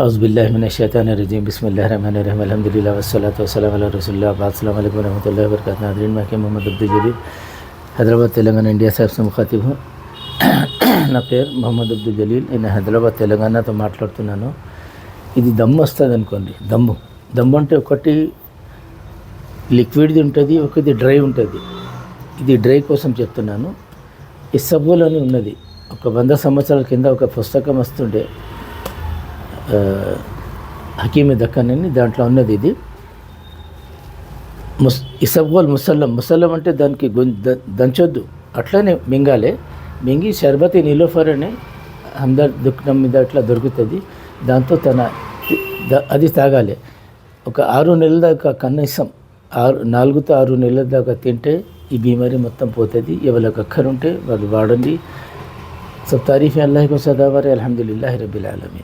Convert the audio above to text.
अज़बिल्लाशैतरजीम बसमीम अलहमदिल्ला वसलाम रसोल्ला अस्सलाम वालेकुम रहमतुल्लाहि व बरकातहू नाज़रीन मैं मोहम्मद అబ్దుల్ जदीद హైదరాబాద్ తెలంగాణ ఇండియా సాహెబ్ సంఖాతిబ్ నా పేరు మొహమ్మద్ అబ్దుల్ జలీల్ నేను హైదరాబాద్ తెలంగాణతో మాట్లాడుతున్నాను. ఇది దమ్ము వస్తుంది అనుకోండి. దమ్ము. దమ్ము అంటే ఒకటి లిక్విడ్ది ఉంటుంది ఒకటి డ్రై ఉంటుంది. ఇది డ్రై కోసం చెప్తున్నాను. ఇస్సబోల్ అని ఉన్నది. ఒక వంద సంవత్సరాల కింద ఒక పుస్తకం వస్తుండే. హకీమి దక్కన్ అని దాంట్లో ఉన్నది ఇది. ముస్ ఇసబ్గోల్ ముసల్లం ముసల్లం అంటే దానికి దంచొద్దు. అట్లనే మింగాలే. మింగి షర్బతి నిలోఫర్ అని హందర్ దుఃఖం మీద అట్లా దొరుకుతుంది. దాంతో తన అది తాగాలి. ఒక ఆరు నెలల దాకా కనీసం ఆరు నాలుగుతో ఆరు నెలల దాకా తింటే ఈ బీమారీ మొత్తం పోతుంది. ఎవరికి అక్కరుంటే వాళ్ళు వాడండి. సో తారీఫ్ అల్లాహ్ సదావారి అలహదుల్లాహి రబిల్ ఆలమీ